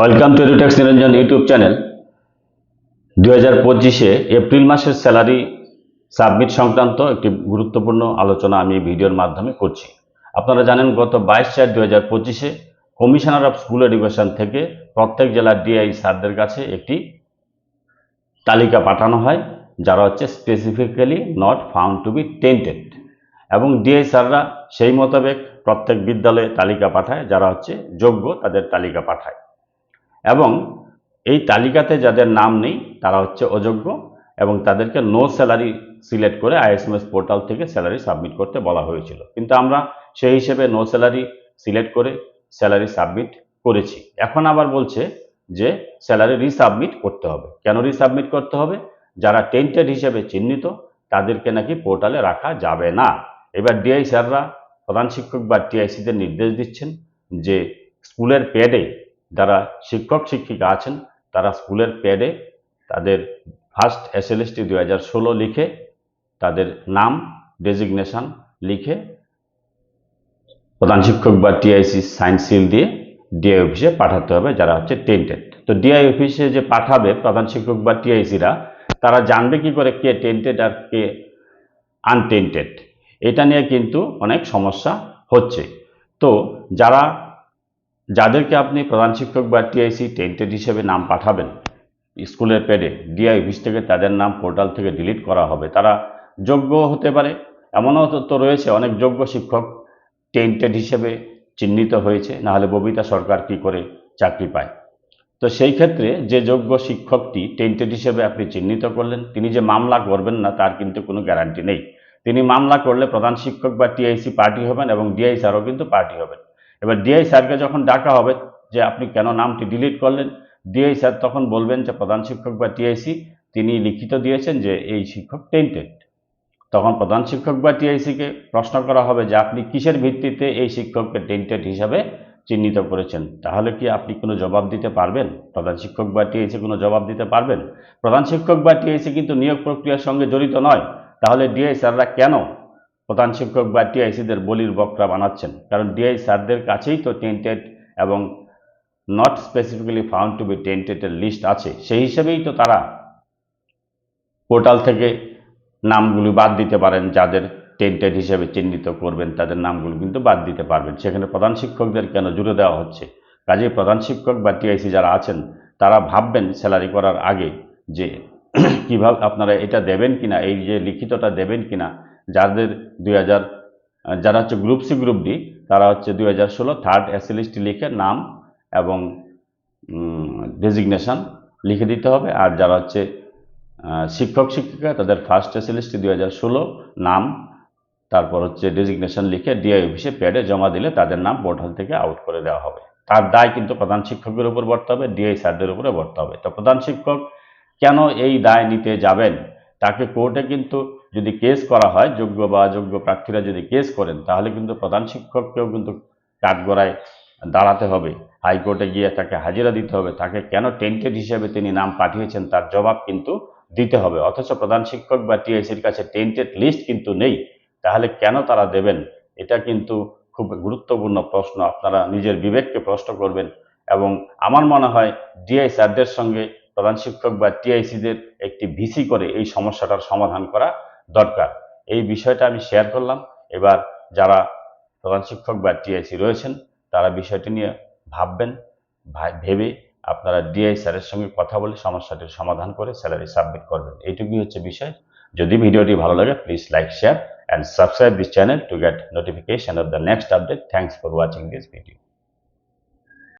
Welcome to Edutex Niranjan YouTube channel দুই হাজার পঁচিশে এপ্রিল মাসের স্যালারি সাবমিট সংক্রান্ত একটি গুরুত্বপূর্ণ আলোচনা আমি এই ভিডিওর মাধ্যমে করছি। আপনারা জানেন গত বাইশ চার দুই হাজার পঁচিশে কমিশনার অফ স্কুল এডুকেশন থেকে প্রত্যেক জেলার ডিআই স্যারদের কাছে একটি তালিকা পাঠানো হয়, যারা হচ্ছে specifically not found to be tainted এবং ডিআই স্যাররা সেই মোতাবেক প্রত্যেক বিদ্যালয়ে তালিকা পাঠায়, যারা হচ্ছে যোগ্য তাদের তালিকা পাঠায়। এবং এই তালিকাতে যাদের নাম নেই, তারা হচ্ছে অযোগ্য এবং তাদেরকে নো স্যালারি সিলেক্ট করে আইএসএমএস পোর্টাল থেকে স্যালারি সাবমিট করতে বলা হয়েছিল। কিন্তু আমরা সেই হিসেবে নো স্যালারি সিলেক্ট করে স্যালারি সাবমিট করেছি। এখন আবার বলছে যে স্যালারি রিসাবমিট করতে হবে। কেন রিসাবমিট করতে হবে? যারা টেন্টেড হিসেবে চিহ্নিত, তাদেরকে নাকি পোর্টালে রাখা যাবে না। এবার ডিআই স্যাররা প্রধান শিক্ষক বা টিআইসিদের নির্দেশ দিচ্ছেন যে স্কুলের প্যাডে যারা শিক্ষক, শিক্ষিকা আছেন, তারা স্কুলের প্যাডে তাদের ফার্স্ট এসএলএসটি দুই হাজার ষোলো লিখে তাদের নাম ডেজিগনেশন লিখে প্রধান শিক্ষক বা টিআইসি সাইন সিল দিয়ে ডিআই অফিসে পাঠাতে হবে, যারা হচ্ছে টেন্টেড তো ডিআই অফিসে যে পাঠাবে প্রধান শিক্ষক বা টিআইসিরা তারা জানবে কি করে কে টেন্টেড আর কে আনটেন্টেড এটা নিয়ে কিন্তু অনেক সমস্যা হচ্ছে। তো যারা যাদেরকে আপনি প্রধান শিক্ষক বা টিআইসি টেন্টেড হিসেবে নাম পাঠাবেন, স্কুলের পেডে ডিআই অফিস থেকে তাদের নাম পোর্টাল থেকে ডিলিট করা হবে। তারা যোগ্য হতে পারে। এমনও তো- রয়েছে অনেক যোগ্য শিক্ষক টেন্টেড হিসেবে চিহ্নিত হয়েছে, নাহলে ববিতা সরকার কি করে চাকরি পায়? তো সেই ক্ষেত্রে যে যোগ্য শিক্ষকটি টেন্টেড হিসেবে আপনি চিহ্নিত করলেন, তিনি যে মামলা করবেন না, তার কিন্তু কোনো গ্যারান্টি নেই। তিনি মামলা করলে প্রধান শিক্ষক বা টিআইসি পার্টি হবেন এবং ডিআই স্যারও কিন্তু পার্টি হবেন। এবার ডিআই স্যারকে যখন ডাকা হবে যে আপনি কেন নামটি ডিলিট করলেন ডিআই স্যার তখন বলবেন যে প্রধান শিক্ষক বা টিআইসি তিনি লিখিত দিয়েছেন যে এই শিক্ষক টেন্টেড তখন প্রধান শিক্ষক বা টিআইসিকে প্রশ্ন করা হবে যে আপনি কিসের ভিত্তিতে এই শিক্ষককে টেন্টেড হিসাবে চিহ্নিত করেছেন? তাহলে কি আপনি কোনো জবাব দিতে পারবেন? প্রধান শিক্ষক বা টিআইসি কোনো জবাব দিতে পারবেন? প্রধান শিক্ষক বা টিআইসি কিন্তু নিয়োগ প্রক্রিয়ার সঙ্গে জড়িত নয়। তাহলে ডিআই স্যাররা কেন প্রধান শিক্ষক বা টিআইসিদের বলির বকরা বানাচ্ছেন। কারণ ডিআই স্যারদের কাছেই তো টেন্টেড এবং not specifically found to be টেন্টেডের list আছে। সেই হিসেবেই তো তারা পোর্টাল থেকে নামগুলি বাদ দিতে পারেন, যাদের টেন্টেড হিসেবে চিহ্নিত করবেন, তাদের নামগুলো কিন্তু বাদ দিতে পারবেন। সেখানে প্রধান শিক্ষকদের কেন জুড়ে দেওয়া হচ্ছে? কাজে প্রধান শিক্ষক বা টিআইসি যারা আছেন, তারা ভাববেন স্যালারি করার আগে যে কীভাবে আপনারা এটা দেবেন কিনা, এই যে লিখিতটা দেবেন কিনা যাদের দুই হাজার যারা হচ্ছে গ্রুপ সি গ্রুপ ডি তারা হচ্ছে দুই হাজার ষোলো থার্ড এসএলএসটি লিখে নাম এবং ডেজিগনেশন লিখে দিতে হবে। আর যারা হচ্ছে শিক্ষক, শিক্ষিকা, তাদের ফার্স্ট এসএলএসটি দুই হাজার ষোলো নাম, তারপর হচ্ছে ডেজিগনেশন লিখে ডিআই অফিসে প্যাডে জমা দিলে তাদের নাম পোর্টাল থেকে আউট করে দেওয়া হবে। তার দায় কিন্তু প্রধান শিক্ষকের উপর বর্তে হবে ডিআই স্যারদের উপরে বর্তে হবে তো প্রধান শিক্ষক, কেন এই দায় নিতে যাবেন? তাকে কোর্টে কিন্তু যদি কেস করা হয়, যোগ্য বা অযোগ্য প্রার্থীরা যদি কেস করেন, তাহলে কিন্তু প্রধান শিক্ষককেও কিন্তু কাঠগড়ায় দাঁড়াতে হবে। হাইকোর্টে গিয়ে তাকে হাজিরা দিতে হবে। তাকে কেন টেন্টেড হিসেবে তিনি নাম পাঠিয়েছেন, তার জবাব কিন্তু দিতে হবে। অথচ প্রধান শিক্ষক বা টিএসির কাছে টেন্টেড লিস্ট কিন্তু নেই। তাহলে কেন তারা দেবেন? এটা কিন্তু খুব গুরুত্বপূর্ণ প্রশ্ন। আপনারা নিজের বিবেককে প্রশ্ন করবেন। এবং আমার মনে হয়, ডিআই স্যারদের সঙ্গে প্রধান শিক্ষক বা টিআইসিদের একটি ভিসি করে এই সমস্যাটার সমাধান করা দরকার এই বিষয়টা আমি শেয়ার করলাম এবার যারা প্রধান শিক্ষক বা টিআইসি রয়েছেন, তারা বিষয়টি নিয়ে ভাববেন ভেবে আপনারা ডিআই স্যারের সঙ্গে কথা বলে সমস্যাটির সমাধান করে স্যালারি সাবমিট করবেন এইটুকুই হচ্ছে বিষয় যদি ভিডিওটি ভালো লাগে please like share and subscribe this channel to get notification of the next update. Thanks for watching this video.